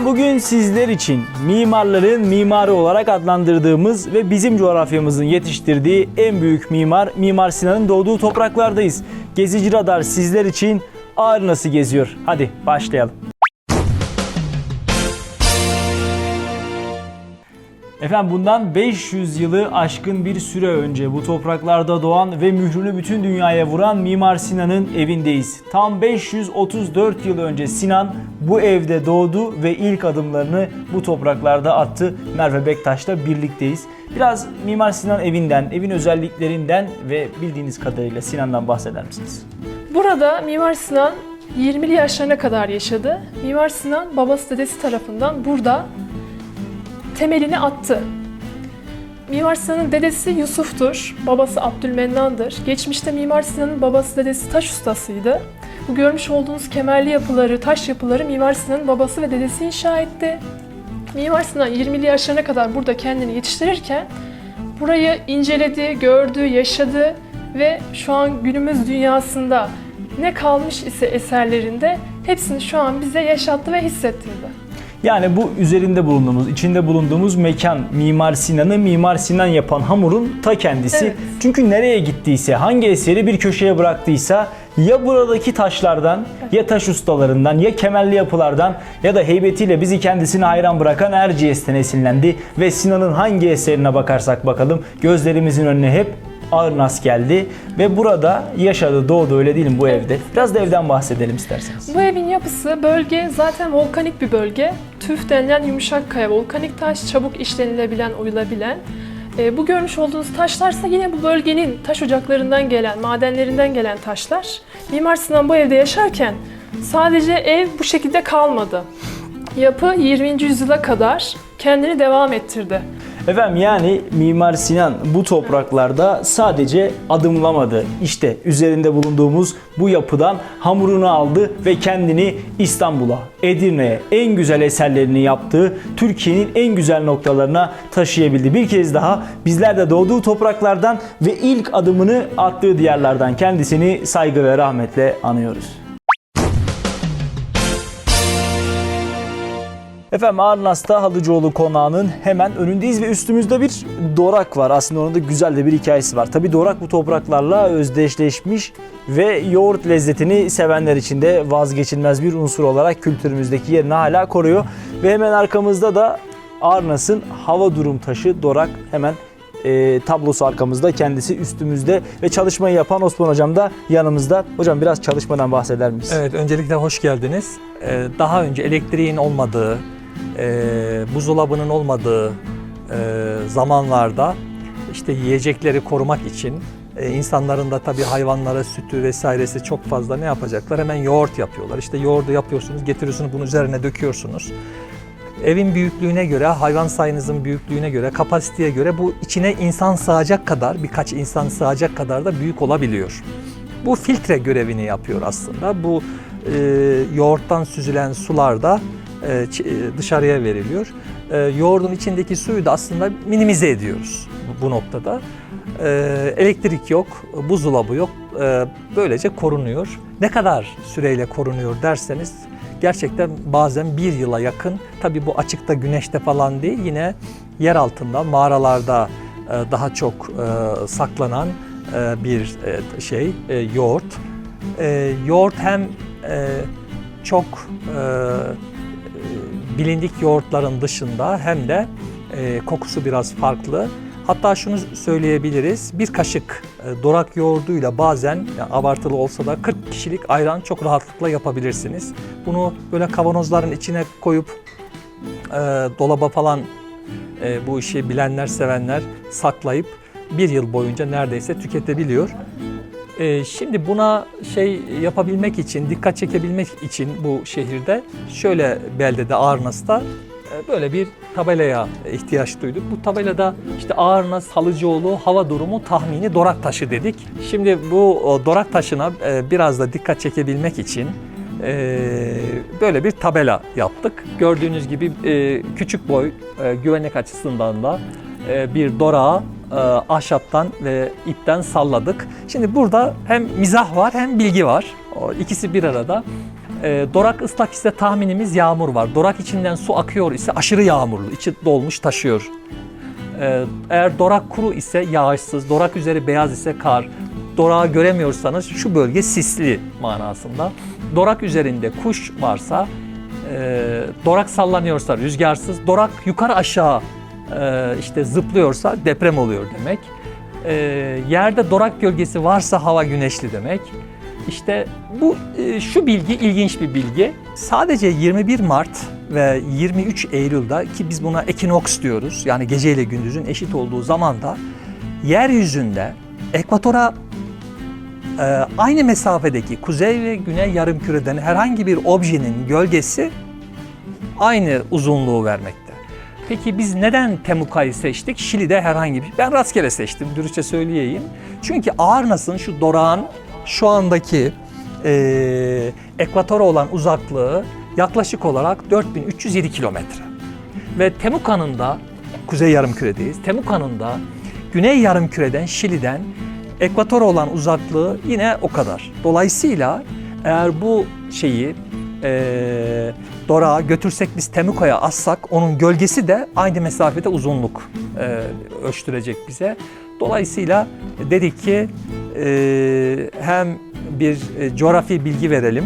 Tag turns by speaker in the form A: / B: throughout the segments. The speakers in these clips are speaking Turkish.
A: Efendim bugün sizler için mimarların mimarı olarak adlandırdığımız ve bizim coğrafyamızın yetiştirdiği en büyük mimar Mimar Sinan'ın doğduğu topraklardayız. Gezici Radar sizler için ağır nasıl geziyor? Hadi başlayalım. Efendim bundan 500 yılı aşkın bir süre önce bu topraklarda doğan ve mührünü bütün dünyaya vuran Mimar Sinan'ın evindeyiz. Tam 534 yıl önce Sinan bu evde doğdu ve ilk adımlarını bu topraklarda attı. Merve Bektaş'la birlikteyiz. Biraz Mimar Sinan evinden, evin özelliklerinden ve bildiğiniz kadarıyla Sinan'dan bahseder misiniz?
B: Burada Mimar Sinan 20'li yaşlarına kadar yaşadı. Mimar Sinan babası dedesi tarafından burada temelini attı. Mimar Sinan'ın dedesi Yusuf'tur, babası Abdülmennan'dır. Geçmişte Mimar Sinan'ın babası dedesi taş ustasıydı. Bu görmüş olduğunuz kemerli yapıları, taş yapıları Mimar Sinan'ın babası ve dedesi inşa etti. Mimar Sinan 20'li yaşlarına kadar burada kendini yetiştirirken burayı inceledi, gördü, yaşadı ve şu an günümüz dünyasında ne kalmış ise eserlerinde hepsini şu an bize yaşattı ve hissettirdi.
A: Yani bu üzerinde bulunduğumuz, içinde bulunduğumuz mekan Mimar Sinan'ı Mimar Sinan yapan hamurun ta kendisi.
B: Evet.
A: Çünkü nereye gittiyse, hangi eseri bir köşeye bıraktıysa ya buradaki taşlardan, ya taş ustalarından, ya kemerli yapılardan ya da heybetiyle bizi kendisine hayran bırakan Erciyes'ten esinlendi. Ve Sinan'ın hangi eserine bakarsak bakalım gözlerimizin önüne hep Arnas geldi ve burada yaşadı, doğdu öyle değil mi bu evde? Biraz da evden bahsedelim isterseniz.
B: Bu evin yapısı bölge zaten volkanik bir bölge. Tüf denilen yumuşak kaya, volkanik taş, çabuk işlenilebilen, oyulabilen. E, bu görmüş olduğunuz taşlarsa yine bu bölgenin taş ocaklarından gelen, madenlerinden gelen taşlar. Mimar Sinan bu evde yaşarken sadece ev bu şekilde kalmadı. Yapı 20. yüzyıla kadar kendini devam ettirdi.
A: Efendim yani Mimar Sinan bu topraklarda sadece adımlamadı. İşte üzerinde bulunduğumuz bu yapıdan hamurunu aldı ve kendini İstanbul'a, Edirne'ye en güzel eserlerini yaptığı Türkiye'nin en güzel noktalarına taşıyabildi. Bir kez daha bizler de doğduğu topraklardan ve ilk adımını attığı diyarlardan kendisini saygı ve rahmetle anıyoruz. Efendim Arnas'ta Halıcıoğlu konağının hemen önündeyiz ve üstümüzde bir dorak var. Aslında onun da güzel de bir hikayesi var. Tabi dorak bu topraklarla özdeşleşmiş ve yoğurt lezzetini sevenler için de vazgeçilmez bir unsur olarak kültürümüzdeki yerini hala koruyor. Ve hemen arkamızda da Arnas'ın hava durum taşı dorak hemen e, tablosu arkamızda, kendisi üstümüzde ve çalışmayı yapan Osman Hocam da yanımızda. Hocam biraz çalışmadan bahseder miyiz?
C: Evet, öncelikle hoş geldiniz. Ee, Daha önce elektriğin olmadığı, e, buzdolabının olmadığı e, zamanlarda işte yiyecekleri korumak için e, insanların da tabii hayvanlara sütü vesairesi çok fazla ne yapacaklar? Hemen yoğurt yapıyorlar. İşte yoğurdu yapıyorsunuz, getiriyorsunuz, bunun üzerine döküyorsunuz. Evin büyüklüğüne göre, hayvan sayınızın büyüklüğüne göre, kapasiteye göre bu içine insan sığacak kadar, birkaç insan sığacak kadar da büyük olabiliyor. Bu filtre görevini yapıyor aslında. Bu e, yoğurttan süzülen sular da ç- e, dışarıya veriliyor. E, yoğurdun içindeki suyu da aslında minimize ediyoruz bu, noktada. E, elektrik yok, buzdolabı yok. E, böylece korunuyor. Ne kadar süreyle korunuyor derseniz gerçekten bazen bir yıla yakın tabii bu açıkta güneşte falan değil yine yer altında mağaralarda e, daha çok e, saklanan e, bir e, şey e, yoğurt. E, yoğurt hem e, çok e, e, bilindik yoğurtların dışında hem de e, kokusu biraz farklı. Hatta şunu söyleyebiliriz. Bir kaşık e, dorak yoğurduyla bazen yani abartılı olsa da 40 kişilik ayran çok rahatlıkla yapabilirsiniz. Bunu böyle kavanozların içine koyup e, dolaba falan e, bu işi bilenler, sevenler saklayıp bir yıl boyunca neredeyse tüketebiliyor. E, şimdi buna şey yapabilmek için, dikkat çekebilmek için bu şehirde şöyle beldede Ağrınas'ta e, böyle bir tabelaya ihtiyaç duyduk. Bu tabelada işte Ağrınas Halıcıoğlu hava durumu tahmini dorak taşı dedik. Şimdi bu dorak taşına e, biraz da dikkat çekebilmek için e, böyle bir tabela yaptık. Gördüğünüz gibi küçük boy güvenlik açısından da bir dorağı e, ahşaptan ve ipten salladık. Şimdi burada hem mizah var hem bilgi var. O ikisi bir arada. E, dorak ıslak ise tahminimiz yağmur var. Dorak içinden su akıyor ise aşırı yağmurlu, içi dolmuş taşıyor. E, eğer dorak kuru ise yağışsız, dorak üzeri beyaz ise kar, dorağı göremiyorsanız şu bölge sisli manasında. Dorak üzerinde kuş varsa, e, dorak sallanıyorsa rüzgarsız, dorak yukarı aşağı işte zıplıyorsa deprem oluyor demek. E, yerde dorak gölgesi varsa hava güneşli demek. İşte bu e, şu bilgi ilginç bir bilgi. Sadece 21 Mart ve 23 Eylül'de ki biz buna ekinoks diyoruz. Yani gece ile gündüzün eşit olduğu zamanda yeryüzünde ekvatora e, aynı mesafedeki kuzey ve güney yarımküreden herhangi bir objenin gölgesi aynı uzunluğu vermekte. Peki biz neden Temuka'yı seçtik? Şili'de herhangi bir... Ben rastgele seçtim, dürüstçe söyleyeyim. Çünkü Ağrınas'ın şu dorağın şu andaki e, ekvatora olan uzaklığı yaklaşık olarak 4307 kilometre. Ve Temuka'nın da, kuzey yarımküredeyiz, Temuka'nın da güney yarımküreden Şili'den ekvatora olan uzaklığı yine o kadar. Dolayısıyla eğer bu şeyi e, Dorağa götürsek biz Temuka'ya assak onun gölgesi de aynı mesafede uzunluk e, ölçtürecek bize. Dolayısıyla dedik ki e, hem bir e, coğrafi bilgi verelim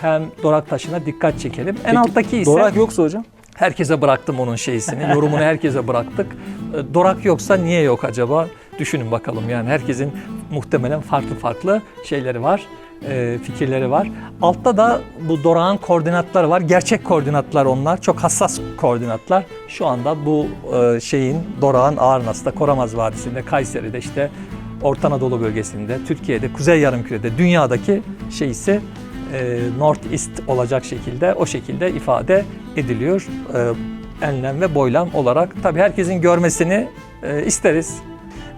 C: hem Dorak taşına dikkat çekelim. en
A: Peki,
C: alttaki ise
A: Dorak yoksa hocam?
C: herkese bıraktım onun şeysini. Yorumunu herkese bıraktık. E, Dorak yoksa niye yok acaba? Düşünün bakalım yani herkesin muhtemelen farklı farklı şeyleri var, e, fikirleri var. Altta da bu Dorak'ın koordinatları var. Gerçek koordinatlar onlar. Çok hassas koordinatlar. Şu anda bu e, şeyin Dorak'ın Ağrınas'ta, Koramaz Vadisi'nde, Kayseri'de işte Orta Anadolu bölgesinde, Türkiye'de, Kuzey Yarımküre'de, dünyadaki şeysi e, North East olacak şekilde o şekilde ifade ediliyor. E, enlem ve boylam olarak. Tabii herkesin görmesini isteriz.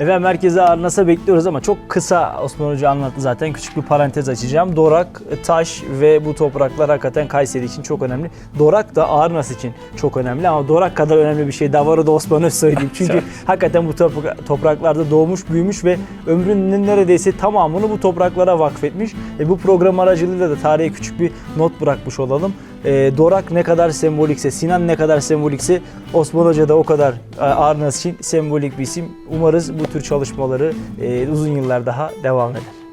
A: Efendim merkeze Arnas'a bekliyoruz ama çok kısa Osman Hoca anlattı zaten. Küçük bir parantez açacağım. Dorak, taş ve bu topraklar hakikaten Kayseri için çok önemli. Dorak da Arnas için çok önemli ama Dorak kadar önemli bir şey daha var o da Osman Öz söyleyeyim. Çünkü hakikaten bu topra- topraklarda doğmuş, büyümüş ve ömrünün neredeyse tamamını bu topraklara vakfetmiş. E, bu program aracılığıyla da tarihe küçük bir not bırakmış olalım. E, Dorak ne kadar sembolikse, Sinan ne kadar sembolikse Osman Hoca da o kadar e, Arnas için sembolik bir isim. Umarız bu tür çalışmaları e, uzun yıllar daha devam eder.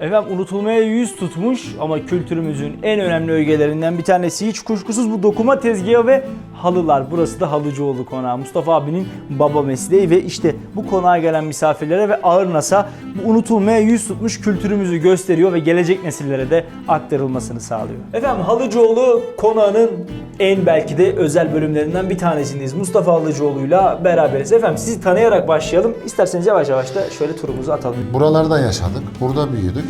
A: Efendim unutulmaya yüz tutmuş ama kültürümüzün en önemli ögelerinden bir tanesi hiç kuşkusuz bu dokuma tezgahı ve halılar. Burası da Halıcıoğlu konağı. Mustafa abinin baba mesleği ve işte bu konağa gelen misafirlere ve Ağırnas'a bu unutulmaya yüz tutmuş kültürümüzü gösteriyor ve gelecek nesillere de aktarılmasını sağlıyor. Efendim Halıcıoğlu konağının en belki de özel bölümlerinden bir tanesindeyiz. Mustafa Halıcıoğlu'yla beraberiz. Efendim sizi tanıyarak başlayalım. İsterseniz yavaş yavaş da şöyle turumuzu atalım.
D: Buralarda yaşadık, burada büyüdük.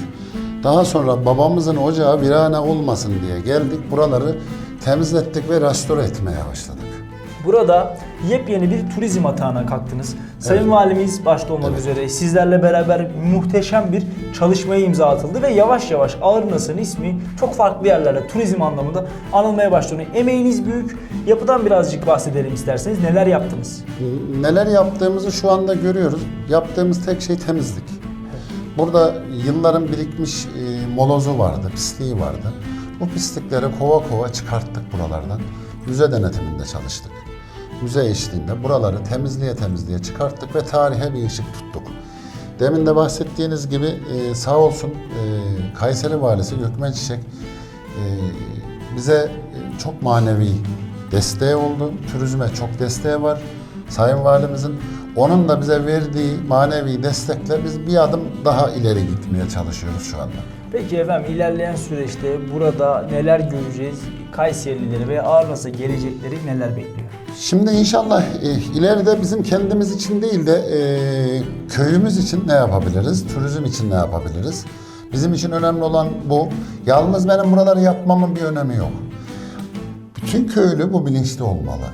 D: Daha sonra babamızın ocağı virane olmasın diye geldik. Buraları temizlettik ve restore etmeye başladık.
A: Burada yepyeni bir turizm atağına kalktınız. Sayın Valimiz başta olmak üzere sizlerle beraber muhteşem bir çalışmaya imza atıldı ve yavaş yavaş Ağrınas'ın ismi çok farklı yerlerde turizm anlamında anılmaya başlanıyor. Emeğiniz büyük. Yapıdan birazcık bahsedelim isterseniz. Neler yaptınız?
D: Neler yaptığımızı şu anda görüyoruz. Yaptığımız tek şey temizlik. Burada yılların birikmiş e, molozu vardı, pisliği vardı. Bu pislikleri kova kova çıkarttık buralardan. Müze denetiminde çalıştık. Müze eşliğinde buraları temizliğe temizliğe çıkarttık ve tarihe bir ışık tuttuk. Demin de bahsettiğiniz gibi e, sağ olsun e, Kayseri Valisi Gökmen Çiçek e, bize e, çok manevi desteği oldu. Turizme çok desteği var. Sayın Valimizin onun da bize verdiği manevi destekle biz bir adım daha ileri gitmeye çalışıyoruz şu anda.
A: Peki efendim ilerleyen süreçte burada neler göreceğiz? Kayserilileri ve Ağrınas'a gelecekleri neler bekliyor?
D: Şimdi inşallah e, ileride bizim kendimiz için değil de e, köyümüz için ne yapabiliriz? Turizm için ne yapabiliriz? Bizim için önemli olan bu. Yalnız benim buraları yapmamın bir önemi yok. Bütün köylü bu bilinçli olmalı.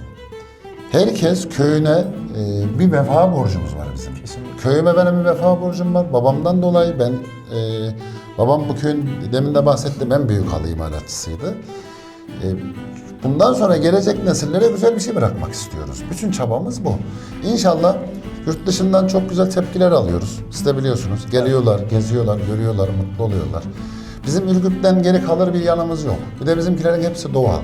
D: Herkes köyüne e, bir vefa borcumuz var bizim.
A: Kesinlikle.
D: Köyüme benim bir vefa borcum var. Babamdan dolayı ben, e, babam bu köyün demin de bahsettim en büyük halı imalatçısıydı. E, bundan sonra gelecek nesillere güzel bir şey bırakmak istiyoruz. Bütün çabamız bu. İnşallah Yurt dışından çok güzel tepkiler alıyoruz. Siz de biliyorsunuz. Geliyorlar, geziyorlar, görüyorlar, mutlu oluyorlar. Bizim Ürgüp'ten geri kalır bir yanımız yok. Bir de bizimkilerin hepsi doğal.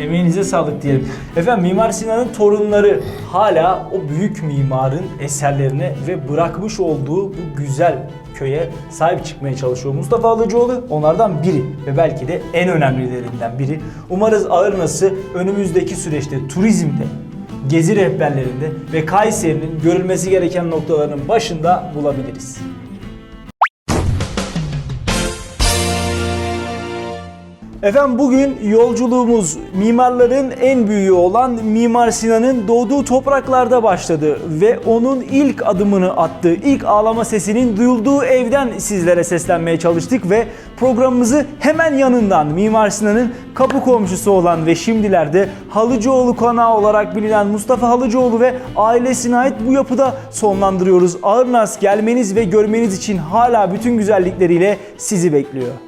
A: Emeğinize sağlık diyelim. Efendim Mimar Sinan'ın torunları hala o büyük mimarın eserlerine ve bırakmış olduğu bu güzel köye sahip çıkmaya çalışıyor. Mustafa Alıcıoğlu onlardan biri ve belki de en önemlilerinden biri. Umarız Ağırnas'ı önümüzdeki süreçte turizmde, gezi rehberlerinde ve Kayseri'nin görülmesi gereken noktalarının başında bulabiliriz. Efendim bugün yolculuğumuz mimarların en büyüğü olan Mimar Sinan'ın doğduğu topraklarda başladı ve onun ilk adımını attığı, ilk ağlama sesinin duyulduğu evden sizlere seslenmeye çalıştık ve programımızı hemen yanından Mimar Sinan'ın kapı komşusu olan ve şimdilerde Halıcıoğlu Konağı olarak bilinen Mustafa Halıcıoğlu ve ailesine ait bu yapıda sonlandırıyoruz. Ağırnas gelmeniz ve görmeniz için hala bütün güzellikleriyle sizi bekliyor.